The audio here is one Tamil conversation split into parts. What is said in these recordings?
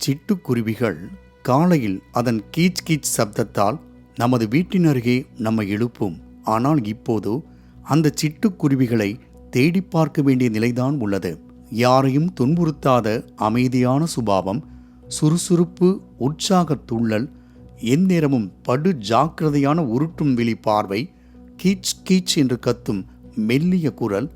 சிட்டுக்குருவிகள் காலையில் அதன் கீச் கீச் சப்தத்தால் நமது வீட்டின் அருகே நம்மை எழுப்பும். ஆனால் இப்போது அந்த சிட்டுக்குருவிகளை தேடி பார்க்க வேண்டிய நிலைதான் உள்ளது. யாரையும் துன்புறுத்தாத அமைதியான சுபாவம் சுறுசுறுப்பு உற்சாகத் துள்ளல் எந்நேரமும் படு ஜாக்கிரதையான உருட்டும் விழி பார்வை கீச் கீச் என்று கத்தும் மெல்லிய குரல்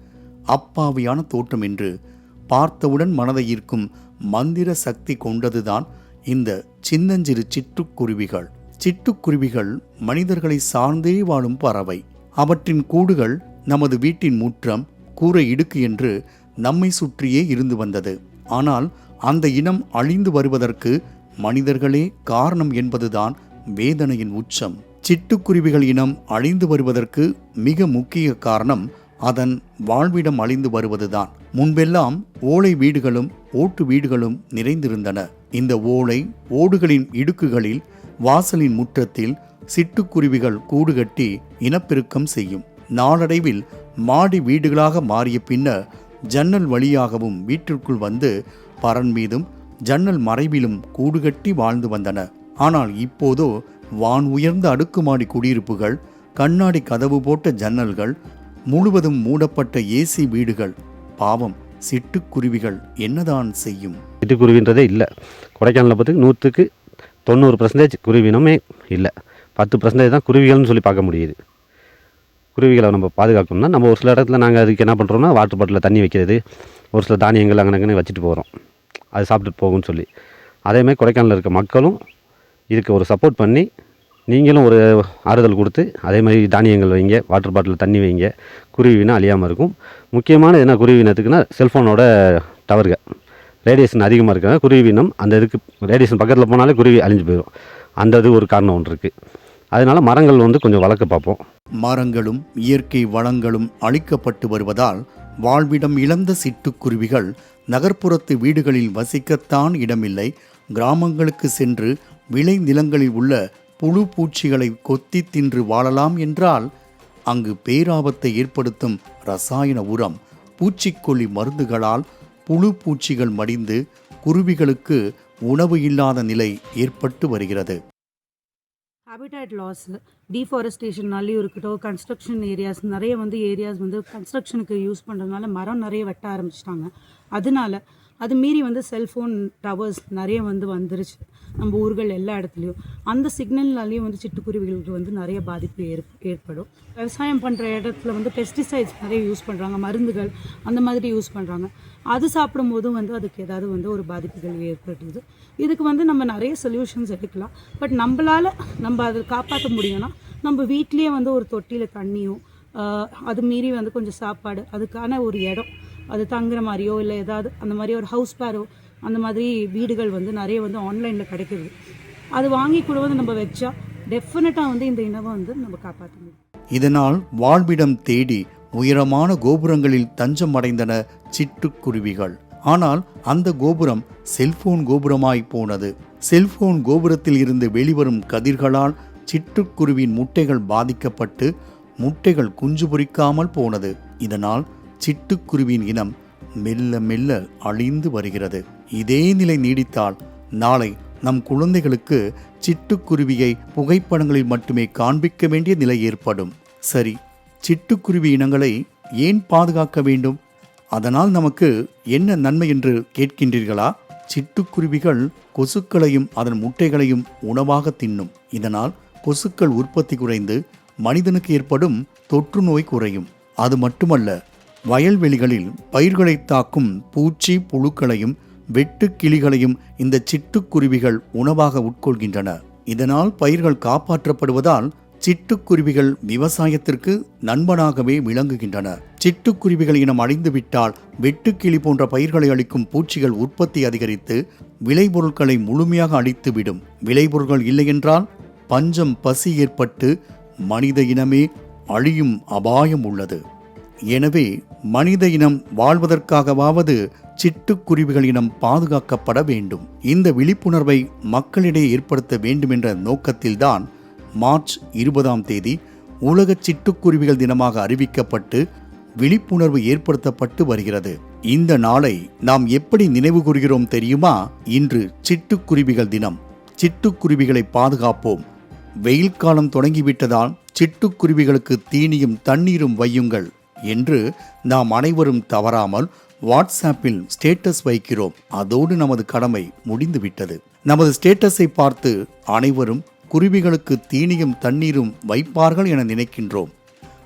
அப்பாவியான தோற்றம் என்று பார்த்தவுடன் மனதை ஈர்க்கும் மந்திர சக்தி கொண்டதுதான் இந்த சின்னஞ்சிறு சிட்டுக்குருவிகள். சிட்டுக்குருவிகள் மனிதர்களை சார்ந்தே வாழும் பறவை. அவற்றின் கூடுகள் நமது வீட்டின் முற்றம் கூரை இடுக்கு என்று நம்மை சுற்றியே இருந்து வந்தது. ஆனால் அந்த இனம் அழிந்து வருவதற்கு மனிதர்களே காரணம் என்பதுதான் வேதனையின் உச்சம். சிட்டுக்குருவிகள் இனம் அழிந்து வருவதற்கு மிக முக்கிய காரணம் அதன் வாழ்விடம் அழிந்து வருவதுதான். முன்பெல்லாம் ஓலை வீடுகளும் ஓட்டு வீடுகளும் நிறைந்திருந்தன. இந்த ஓலை ஓடுகளின் இடுக்குகளில் வாசலின் முற்றத்தில் சிட்டுக்குருவிகள் கூடு கட்டி இனப்பெருக்கம் செய்யும். நாளடைவில் மாடி வீடுகளாக மாறிய பின்னர் ஜன்னல் வழியாகவும் வீட்டிற்குள் வந்து பரன் மீதும் ஜன்னல் மறைவிலும் கூடு கட்டி வாழ்ந்து வந்தன. ஆனால் இப்போதோ வான் உயர்ந்த அடுக்குமாடி குடியிருப்புகள் கண்ணாடி கதவு போட்ட ஜன்னல்கள் முழுவதும் மூடப்பட்ட ஏசி வீடுகள் பாவம் சிட்டுக்குருவிகள் என்னதான் செய்யும்? சிட்டுக்குருவின்றதே இல்லை. கொடைக்கானலில் பார்த்து நூற்றுக்கு தொண்ணூறு பர்சன்டேஜ் குருவினமே இல்லை. பத்து பர்சன்டேஜ் தான் குருவிகள்னு சொல்லி பார்க்க முடியுது. குருவிகளை நம்ம பாதுகாக்கணும்னா நம்ம ஒரு சில இடத்துல நாங்கள் அதுக்கு என்ன பண்ணுறோம்னா வாட்டர் பாட்டிலில் தண்ணி வைக்கிறது ஒரு சில தானியங்கள் அங்கனங்கன்னு வச்சுட்டு போகிறோம் அது சாப்பிட்டுட்டு போகும்னு சொல்லி. அதேமாதிரி கொடைக்கானலில் இருக்க மக்களும் இதுக்கு ஒரு சப்போர்ட் பண்ணி நீங்களும் ஒரு ஆறுதல் கொடுத்து அதே மாதிரி தானியங்கள் வைங்க வாட்டர் பாட்டில் தண்ணி வைங்க குருவினா அழியாமல் இருக்கும். முக்கியமான என்ன குருவினத்துக்குன்னா செல்ஃபோனோட டவருங்க ரேடியேஷன் அதிகமாக இருக்கிற குருவினம் அந்த இதுக்கு ரேடியேஷன் பக்கத்தில் போனாலே குருவி அழிஞ்சு போயிடும் அந்த இது ஒரு காரணம் ஒன்று இருக்குது அதனால் மரங்கள் வந்து கொஞ்சம் வளர்க்க பார்ப்போம். மரங்களும் இயற்கை வளங்களும் அழிக்கப்பட்டு வருவதால் வாழ்விடம் இழந்த சிட்டுக்குருவிகள் நகர்ப்புறத்து வீடுகளில் வசிக்கத்தான் இடமில்லை. கிராமங்களுக்கு சென்று விளை நிலங்களில் உள்ள புழு பூச்சிகளை கொத்தி தின்று வாழலாம் என்றால் அங்கு பேராபத்தை ஏற்படுத்தும் ரசாயன உரம் பூச்சிக்கொல்லி மருந்துகளால் புழு பூச்சிகள் மடிந்து குருவிகளுக்கு உணவு இல்லாத நிலை ஏற்பட்டு வருகிறது. ஹாபிட்டாட் லாஸ் டீஃபாரஸ்டேஷன்னாலையும் இருக்கட்டும் கன்ஸ்ட்ரக்ஷன் ஏரியாஸ் நிறைய வந்து ஏரியாஸ் வந்து கன்ஸ்ட்ரக்ஷனுக்கு யூஸ் பண்ணுறதுனால மரம் நிறைய வெட்ட ஆரம்பிச்சிட்டாங்க. அதனால அது மீறி வந்து செல்ஃபோன் டவர்ஸ் நிறைய வந்து வந்துருச்சு. நம்ம ஊர்கள் எல்லா இடத்துலையும். அந்த சிக்னல்னாலேயும் வந்து சிட்டுக்குருவிகளுக்கு வந்து நிறைய பாதிப்பு ஏற் ஏற்படும். விவசாயம் பண்ணுற இடத்துல வந்து பெஸ்டிசைட்ஸ் நிறைய யூஸ் பண்ணுறாங்க மருந்துகள் அந்த மாதிரி யூஸ் பண்ணுறாங்க அது சாப்பிடும்போதும் வந்து அதுக்கு ஏதாவது வந்து ஒரு பாதிப்புகள் ஏற்படுது. இதுக்கு வந்து நம்ம நிறைய சொல்யூஷன்ஸ் எடுக்கலாம். பட் நம்மளால் நம்ம அதை காப்பாற்ற முடியும்னா நம்ம வீட்லேயே வந்து ஒரு தொட்டியில் தண்ணியும் அது மீறி வந்து கொஞ்சம் சாப்பாடு அதுக்கான ஒரு இடம் அது தங்குற மாதிரியோ இல்லை ஏதாவது அந்த மாதிரி ஒரு ஹவுஸ் பேரோ அந்த மாதிரி வீடுகள் வந்து நிறைய வந்து ஆன்லைனில் கிடைக்கிது. அது வாங்கி கூட வந்து நம்ம வச்சா டெஃபினட்டாக வந்து இந்த இனவை வந்து நம்ம காப்பாற்ற முடியும். இதனால் வாழ்விடம் தேடி உயரமான கோபுரங்களில் தஞ்சம் அடைந்தன சிட்டுக்குருவிகள் ஆனால் அந்த கோபுரம் செல்போன் கோபுரமாய் போனது. செல்போன் கோபுரத்தில் இருந்து வெளிவரும் கதிர்களால் சிட்டுக்குருவின் முட்டைகள் பாதிக்கப்பட்டு முட்டைகள் குஞ்சு பொரிக்காமல் போனது. இதனால் சிட்டுக்குருவியின் இனம் மெல்ல மெல்ல அழிந்து வருகிறது. இதே நிலை நீடித்தால் நாளை நம் குழந்தைகளுக்கு சிட்டுக்குருவியை புகைப்படங்களில் மட்டுமே காண்பிக்க வேண்டிய நிலை ஏற்படும். சரி சிட்டுக்குருவி இனங்களை ஏன் பாதுகாக்க வேண்டும்? அதனால் நமக்கு என்ன நன்மை என்று கேட்கின்றீர்களா? சிட்டுக்குருவிகள் கொசுக்களையும் அதன் முட்டைகளையும் உணவாக தின்னும். இதனால் கொசுக்கள் உற்பத்தி குறைந்து மனிதனுக்கு ஏற்படும் தொற்று நோய் குறையும். அது மட்டுமல்ல வயல்வெளிகளில் பயிர்களை தாக்கும் பூச்சி புழுக்களையும் வெட்டுக்கிளிகளையும் இந்த சிட்டுக்குருவிகள் உணவாக உட்கொள்கின்றன. இதனால் பயிர்கள் காப்பாற்றப்படுவதால் சிட்டுக்குருவிகள் விவசாயத்திற்கு நண்பனாகவே விளங்குகின்றன. சிட்டுக்குருவிகள் இனம் அழிந்துவிட்டால் வெட்டுக்கிளி போன்ற பயிர்களை அளிக்கும் பூச்சிகள் உற்பத்தி அதிகரித்து விளைபொருட்களை முழுமையாக அழித்துவிடும். விளைபொருட்கள் இல்லையென்றால் பஞ்சம் பசி ஏற்பட்டு மனித இனமே அழியும் அபாயம் உள்ளது. எனவே மனித இனம் வாழ்வதற்காகவாவது சிட்டுக்குருவிகள் இனம் பாதுகாக்கப்பட வேண்டும். இந்த விழிப்புணர்வை மக்களிடையே ஏற்படுத்த வேண்டும் என்ற நோக்கத்தில்தான் மார்ச் இருபதாம் தேதி உலக சிட்டுக்குருவிகள் தினமாக அறிவிக்கப்பட்டு விழிப்புணர்வு ஏற்படுத்தப்பட்டு வருகிறது. இந்த நாளை நாம் எப்படி நினைவு கூறுகிறோம் தெரியுமா? இன்று சிட்டுக்குருவிகள் தினம். சிட்டுக்குருவிகளை பாதுகாப்போம். வெயில் காலம் தொடங்கிவிட்டதால் சிட்டுக்குருவிகளுக்கு தீனியும் தண்ணீரும் வையுங்கள். என்று நாம் அனைவரும் தவறாமல் வாட்ஸ்அப்பில் ஸ்டேட்டஸ் வைக்கிறோம். அதோடு நமது கடமை முடிந்துவிட்டது. நமது ஸ்டேட்டஸை பார்த்து அனைவரும் குருவிகளுக்கு தீனியும் தண்ணீரும் வைப்பார்கள் என நினைக்கின்றோம்.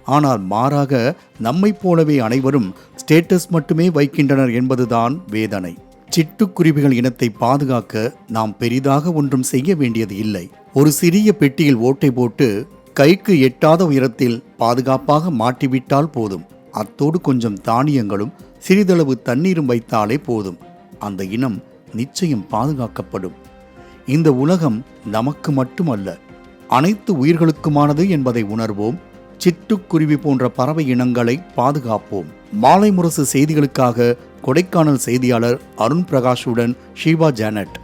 ஆனால் மாறாக நம்மைப் போலவே அனைவரும் ஸ்டேட்டஸ் மட்டுமே வைக்கின்றனர் என்பதுதான் வேதனை. சிட்டுக்குருவிகள் இனத்தை பாதுகாக்க நாம் பெரிதாக ஒன்றும் செய்ய வேண்டியது இல்லை. ஒரு சிறிய பெட்டியில் ஓட்டை போட்டு கைக்கு எட்டாத உயரத்தில் பாதுகாப்பாக மாட்டிவிட்டால் போதும். அத்தோடு கொஞ்சம் தானியங்களும் சிறிதளவு தண்ணீரும் வைத்தாலே போதும். அந்த இனம் நிச்சயம் பாதுகாக்கப்படும். இந்த உலகம் நமக்கு மட்டுமல்ல அனைத்து உயிர்களுக்குமானது என்பதை உணர்வோம். சிட்டுக்குருவி போன்ற பறவை இனங்களை பாதுகாப்போம். மாலை முரசு செய்திகளுக்காக கொடைக்கானல் செய்தியாளர் அருண் பிரகாஷுடன் ஷீபா ஜானட்.